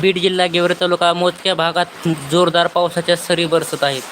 बीड जिल्हा गेवरे तालुका मोजक्या भागात जोरदार पावसाच्या सरी बरसत आहेत.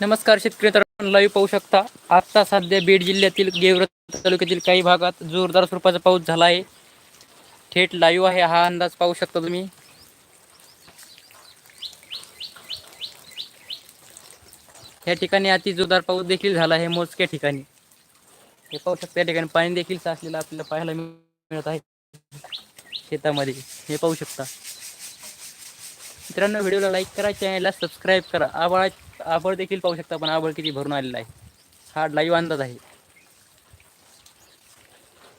नमस्कार शेतकरी मित्रांनो लाईव्ह पाहू शकता. आता सध्या बीड जिल्ह्यातील गेवरत तालुक्यातील काही भागात जोरदार स्वरूपाचा पाऊस झाला आहे. थेट लाईव्ह आहे हा अंदाज पाहू शकता तुम्ही. या ठिकाणी अति जोरदार पाऊस देखील झाला आहे मोजक्या ठिकाणी. हे पाहू शकता या ठिकाणी पाणी देखील साचलेलं आपल्याला पाहायला मिळत आहे शेतामध्ये. हे पाहू शकता. मित्रांनो व्हिडिओला लाईक करा चॅनलला सबस्क्राईब करा. आवाज आभळ देखील पाहू शकता पण आभळ किती भरून आलेला आहे. हा लाईव्ह अंदाज आहे.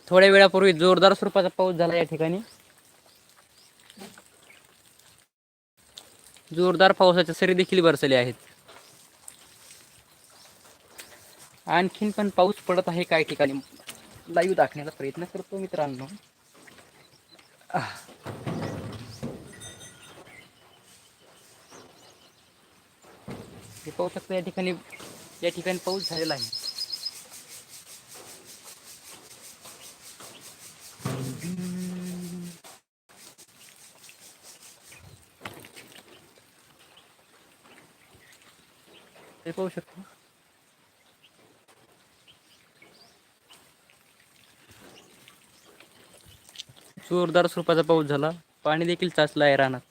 थोड्या वेळापूर्वी जोरदार स्वरूपाचा पाऊस झाला या ठिकाणी. जोरदार पावसाच्या सरी देखील बरसले आहेत. आणखीन पण पाऊस पडत आहे काही ठिकाणी. लाईव्ह दाखण्याचा प्रयत्न करतो मित्रांनो. हे पाहू शकता या ठिकाणी या ठिकाणी पाऊस झालेला आहे. हे पाहू शकता. जोरदार स्वरूपाचा पाऊस झाला. पाणी देखील चाचला आहे रानात.